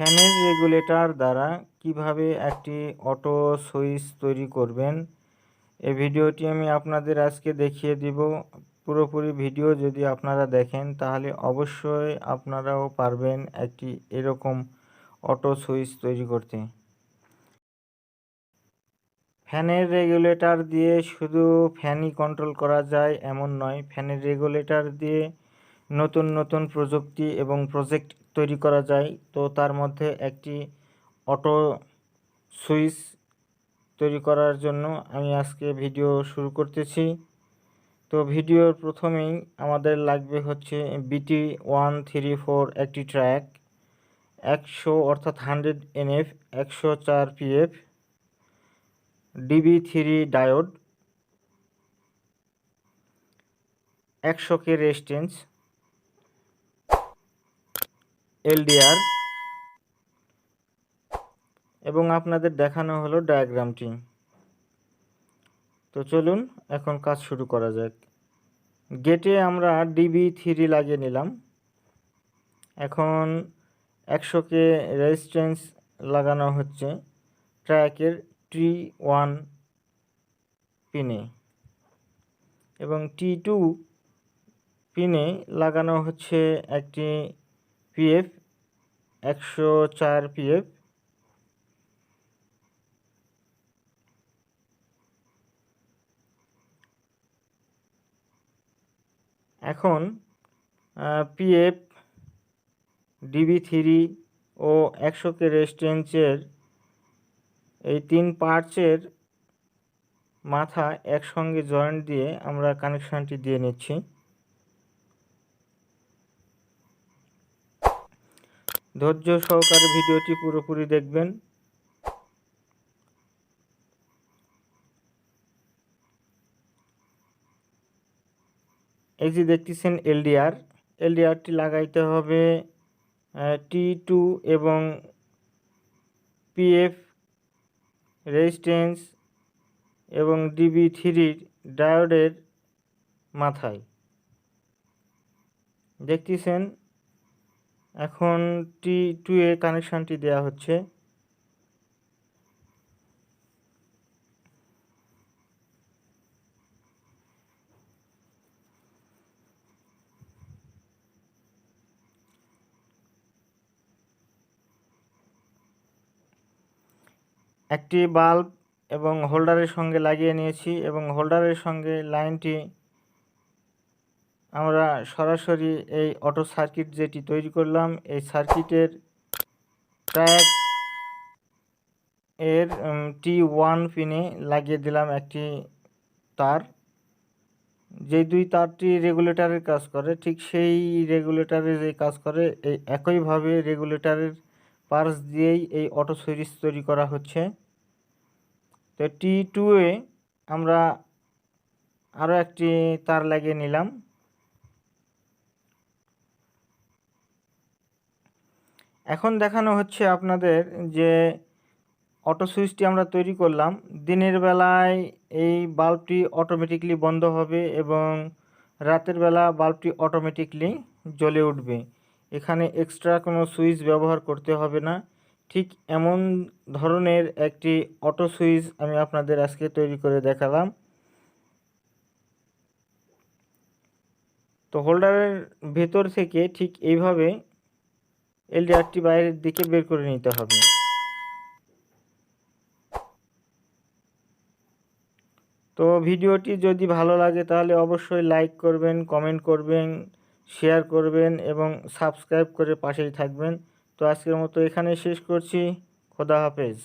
ফ্যানের রেগুলেটর দ্বারা কীভাবে একটি অটো সুইচ তৈরি করবেন এই ভিডিওটি আমি আপনাদের আজকে দেখিয়ে দিব। পুরোপুরি ভিডিও যদি আপনারা দেখেন, তাহলে অবশ্যই আপনারাও পারবেন একটি এরকম অটো সুইচ তৈরি করতে। ফ্যানের রেগুলেটর দিয়ে শুধু ফ্যানই কন্ট্রোল করা যায় এমন নয়, ফ্যানের রেগুলেটর দিয়ে নতুন নতুন প্রযুক্তি এবং প্রজেক্ট তৈরি করা যায়। তো তার মধ্যে একটি অটো সুইচ তৈরি করার জন্য আমি আজকে ভিডিও শুরু করতেছি। তো ভিডিওর প্রথমেই আমাদের লাগবে হচ্ছে বিটি ওয়ান থ্রি ফোর একটি ট্র্যাক, একশো অর্থাৎ হান্ড্রেড এনএফ, একশো চার পিএফ, ডিবি থ্রি ডায়োড, একশো কে রেস্টেন্স এলডিআর। এবং আপনাদের দেখানো হলো ডায়াগ্রামটি। তো চলুন, এখন কাজ শুরু করা যাক। গেটে আমরা ডিবি থ্রি লাগিয়ে নিলাম। এখন একশোকে রেজিস্ট্যান্স লাগানো হচ্ছে ট্র্যাকের টি ওয়ান পিনে। এবং টি টু পিনে লাগানো হচ্ছে একটি পিএফ একশো চার পিএফ এখন পিএফ ডিবি থ্রি ও একশো কে রেস্টেন্সের এই তিন পার্টসের মাথা একসঙ্গে জয়েন্ট দিয়ে আমরা কানেকশানটি দিয়ে নিচ্ছি। ধৈর্য সহকারে ভিডিওটি পুরোপুরি দেখবেন। এই যে দেখতেছেন এলডিআর, এলডিআরটি লাগাইতে হবে টি টু এবং পিএফ রেজিস্ট্যান্স এবং ডিবি থ্রির ডায়োডের মাথায়। দেখতেছেন এখন টি টু এ কানেকশানটি দেওয়া হচ্ছে। একটি বাল্ব এবং হোল্ডারের সঙ্গে লাগিয়ে নিয়েছি এবং হোল্ডারের সঙ্গে লাইনটি আমরা সরাসরি এই অটো সার্কিট যেটি তৈরি করলাম, এই সার্কিটের ট্র্যাক এর টি ওয়ান পিনে লাগিয়ে দিলাম একটি তার। যে দুই তারটি রেগুলেটরের কাজ করে, ঠিক সেই রেগুলেটরে যে কাজ করে, এই একইভাবে রেগুলেটরের পার্স দিয়েই এই অটো সুইচ তৈরি করা হচ্ছে। তো টি টুয়ে আমরা আরও একটি তার লাগিয়ে নিলাম। এখন দেখানো হচ্ছে আপনাদের যে অটো সুইচটি আমরা তৈরি করলাম। দিনের বেলায় এই বাল্বটি অটোমেটিকলি বন্ধ হবে এবং রাতের বেলা বাল্বটি অটোমেটিকলি জ্বলে উঠবে। এখানে এক্সট্রা কোনো সুইচ ব্যবহার করতে হবে না। ঠিক এমন ধরনের একটি অটো সুইচ আমি আপনাদের আজকে তৈরি করে দেখালাম। তো হোল্ডারের ভেতর থেকে ঠিক এইভাবে এলডিআরটি বাইরের দিকে বের করে নিতে হবে। তো ভিডিওটি যদি ভালো লাগে তাহলে অবশ্যই লাইক করবেন, কমেন্ট করবেন, শেয়ার করবেন এবং সাবস্ক্রাইব করে পাশেই থাকবেন। তো আজকের মতো এখানেই শেষ করছি। খোদা হাফেজ।